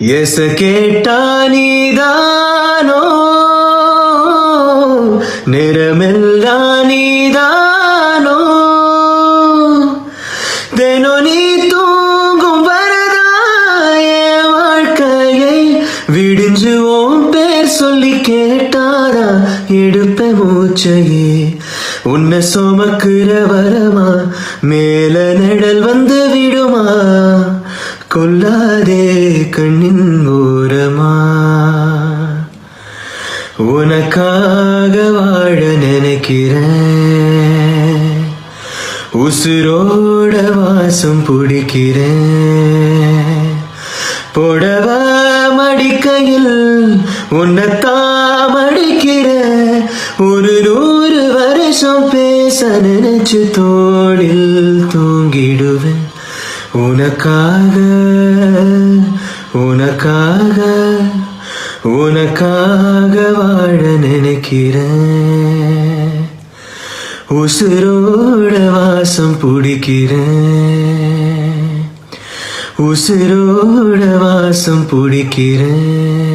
எச கேட்டா நீதானோ? நிறமெல்லாம் நீதானோ? தினோ நீ தூங்கும் வரதாய வாழ்க்கையை விடிஞ்சு ஓம் பேர் சொல்லி கேட்டாரா? எடுப்ப மூச்சையே. உன்னை சுமக்குற வரமா? மேல நிழல் வந்து கொல்லாதே கண்ணின் ஓரமா? உனக்காக வாழ நினைக்கிறேன். உசுரோட வாசம் பிடிக்கிறேன். புடவ மடிக்கையில் உன்னைத்தான் மடிக்கிறேன். ஒரு நூறு வருஷம் பேச நினைச்சு தோளில் தூங்கிடுவேன். உனக்காக உனக்காக உனக்காக வாழ நினைக்கிறேன். உசுரோட வாசம் பிடிக்கிறேன். உசுரோட வாசம் பிடிக்கிறேன்.